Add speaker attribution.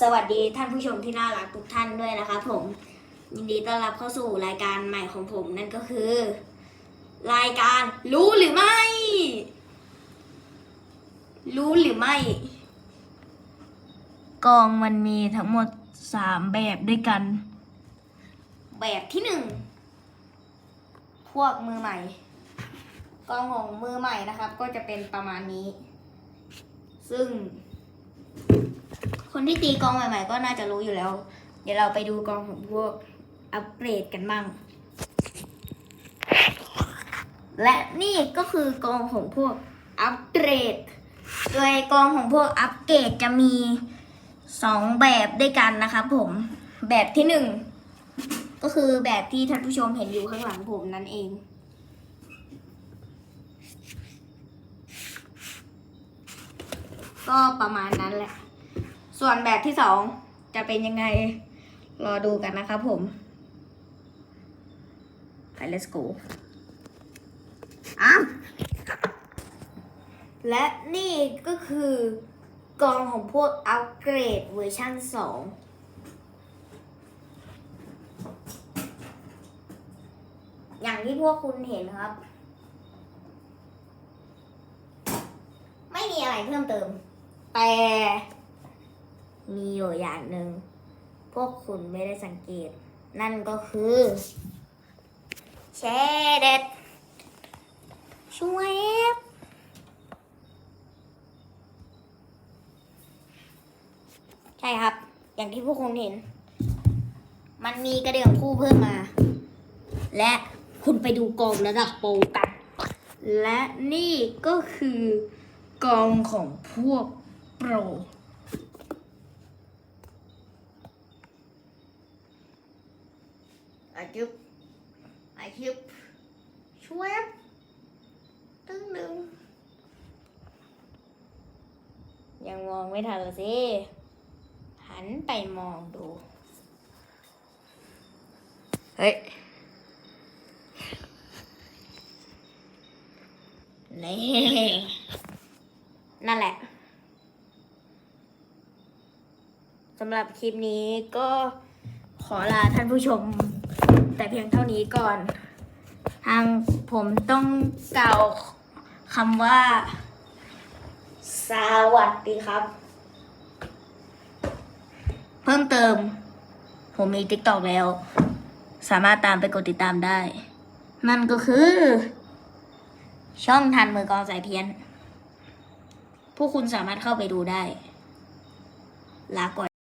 Speaker 1: สวัสดีท่านผู้ชมที่น่ารักทุกท่านด้วยนะครับผมยินดีต้อนรับเข้าสู่รายการใหม่ของผมนั่นก็คือ รายการรู้หรือไม่ รู้หรือไม่
Speaker 2: กองมันมีทั้งหมดสามแบบด้วยกัน
Speaker 1: แบบที่หนึ่งพวกมือใหม่กองของมือใหม่นะครับ ก็จะเป็นประมาณนี้ ซึ่ง คนที่ตีกองใหม่ ๆ ก็น่าจะรู้อยู่แล้ว เดี๋ยวเราไปดูกองของพวกอัปเกรดกันบ้าง และนี่ก็คือกองของพวกอัปเกรด โดยกองของพวกอัปเกรดจะมีสองแบบด้วยกันนะครับผมแบบที่หนึ่งก็คือแบบที่ท่านผู้ชมเห็นอยู่ข้างหลังผมนั่นเอง ก็ประมาณนั้นแหละ ส่วนแบบที่สองจะเป็นยังไง รอดูกันนะครับผม ไป let's go อ้าวและนี่ก็คือกองของพวกอัปเกรดเวอร์ชันสองอย่างที่พวกคุณเห็นครับ ไม่มีอะไรเพิ่มเติม แต่ มีอยู่อย่างหนึ่ง พวกคุณไม่ได้สังเกต นั่นก็คือแชเด็ดช่วยใช่ครับ อย่างที่พวกคุณเห็น มันมีกระเดื่องคู่เพิ่มมา และคุณไปดูกองระดับโปรกัน และนี่ก็คือกองของพวกโปร อา จุบอาจุบช่วยตึ้งหนึ่งยังมองไม่ทันเลยสิ หันไปมองดู เฮ้ย นี่นั่นแหละสำหรับคลิปนี้ก็ขอลาท่านผู้ชม แต่เพียงเท่านี้ก่อน ทางผมต้องกล่าวคำว่า สวัสดีครับ เพิ่มเติม ผมมี t ิ k t o k แล้ว สามารถตามไปกดติดตามได้ นั่นก็คือ ช่องทันมือกองสายเพี้ยน ผู้คุณสามารถเข้าไปดูได้ ลาก่อน